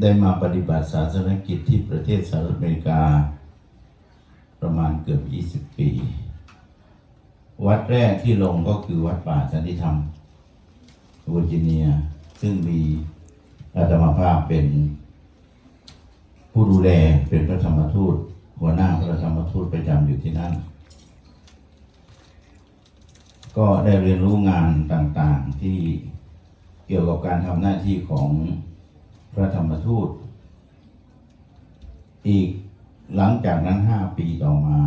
ได้มาปฏิบัติศาสนกิจที่ประเทศสหรัฐอเมริกา ประมาณเกือบ 20 ปี วัดแรกที่ลงก็คือวัดป่าสันติธรรมเวอร์จิเนีย ซึ่งมีอาตมาภาพเป็นผู้ดูแลเป็นพระธรรมทูต หัวหน้าพระธรรมทูตประจำอยู่ที่นั่น ก็ได้เรียนรู้งานต่างๆที่เกี่ยวกับการทำหน้าที่ของ พระธรรมทูต อีกหลังจากนั้นห้าปีต่อมา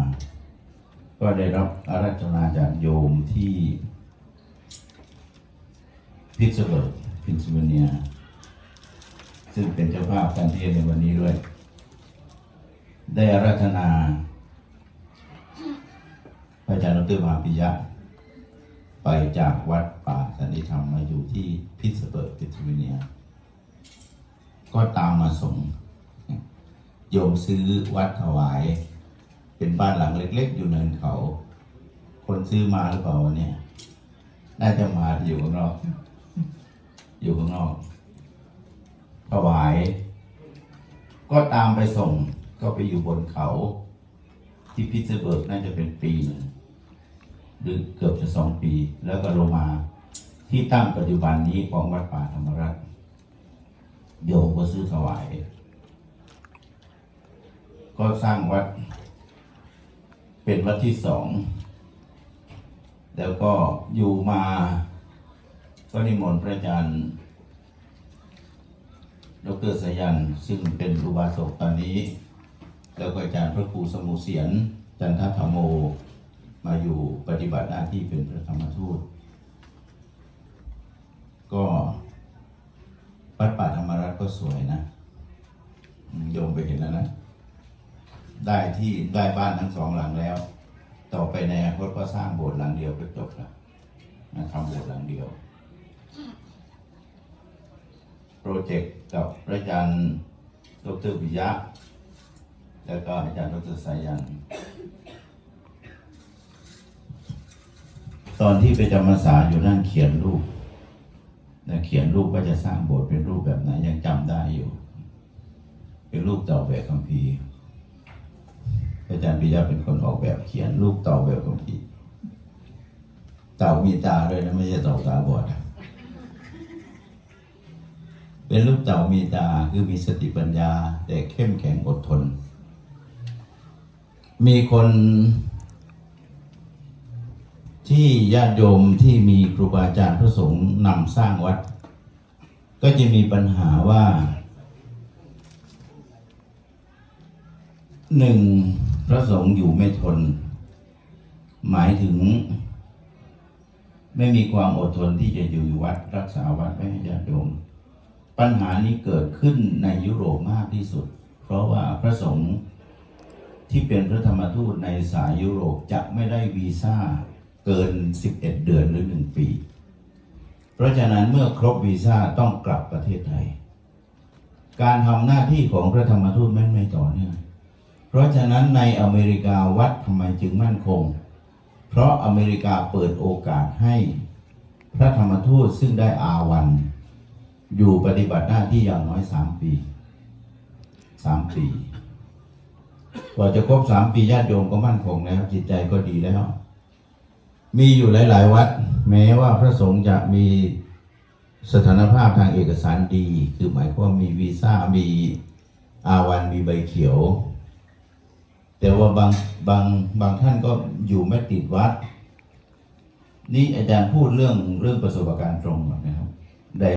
ก็ได้รับอาราธนาจากโยมที่พิตสเบิร์กพินซิเวเนีย ซึ่งเป็นเจ้าภาพการเทศน์ในวันนี้ด้วย ได้อาราธนาพระอาจารย์ดรมาปิยะ ไปจากวัดป่าสันติธรรมมาอยู่ที่พิตสเบิร์กพินซิเวเนีย ก็ตามมาส่ง โยมซื้อวัดถวาย เป็นบ้านหลังเล็ก ๆ อยู่เนินเขา คนซื้อมาหรือเปล่าวันเนี่ย น่าจะมาอยู่ข้างนอก อยู่ข้างนอก ถวาย ก็ตามไปส่ง ก็ไปอยู่บนเขา ที่พิตสเบิร์กน่าจะเป็นปีหนึ่งหรือเกือบจะสองปี แล้วก็ลงมาที่ตั้งปัจจุบันนี้ของวัดป่าธรรมรัตน์ โยมก็ซื้อถวาย ก็สร้างวัด เป็นวัดที่สอง แล้วก็อยู่มา ก็นิมนต์พระอาจารย์ดรสยัน ซึ่งเป็นอุบาสกตอนนี้ แล้วก็อาจารย์พระครูสมุเสียน จันทธรรมโม มาอยู่ปฏิบัติหน้าที่เป็นพระธรรมทูต ก็วัดป่าธรรมร ก็สวยนะอืมโยมไปเห็นแล้วนะ ได้ที่ได้บ้านทั้งสองหลังแล้ว ต่อไปในอนาคตก็สร้างโบสถ์หลังเดียวก็จบแล้วนะทำโบสถ์หลังเดียว โปรเจกต์กับพระอาจารย์ดรวิยะ แล้วก็อาจารย์ดรสายัน ตอนที่ไปจำพรรษาอยู่นั่นเขียนรูป นะเขียนรูปว่าจะสร้างโบสถ์เป็นรูปแบบไหนยังจำได้อยู่ เป็นรูปต่อแบบคัมภีร์อาจารย์ปิยะเป็นคนออกแบบเขียนรูปเต่าแบบคัมภีร์เต่ามีตาด้วยนะไม่ใช่เต่าตาบอดเป็นรูปเต่ามีตาคือมีสติปัญญา แต่เข้มแข็งอดทน มีคน ที่ญาติโยมที่มีครูบาอาจารย์พระสงฆ์นำสร้างวัด ก็จะมีปัญหาว่าหนึ่งพระสงฆ์อยู่ไม่ทน หมายถึง ไม่มีความอดทนที่จะอยู่วัด รักษาวัดไม่ให้ญาติโยม ปัญหานี้เกิดขึ้นในยุโรปมากที่สุด เพราะว่าพระสงฆ์ที่เป็นพระธรรมทูตในสายยุโรปจะไม่ได้วีซ่า เกิน 11 เดือนหรือ 1 ปี เพราะฉะนั้นเมื่อครบวีซ่าต้องกลับประเทศไทย การทำหน้าที่ของพระธรรมทูตไม่ไม่ต่อเนื่องเพราะฉะนั้นในอเมริกาวัดทำไมจึงมั่นคง เพราะอเมริกาเปิดโอกาสให้พระธรรมทูตซึ่งได้อาวัน อยู่ปฏิบัติหน้าที่อย่างน้อยสามปีสามปีกว่าจะครบสามปีญาติโยมก็มั่นคงแล้วจิตใจก็ดีแล้ว มีอยู่หลาย ๆ วัด แม้ว่าพระสงฆ์จะมีสถานภาพทางเอกสารดี คือหมายความว่ามีวีซ่ามีอาวันมีใบเขียว แต่ว่าบางบางบางท่านก็อยู่ไม่ติดวัด นี่อาจารย์พูดเรื่องเรื่องประสบการณ์ตรงนะครับ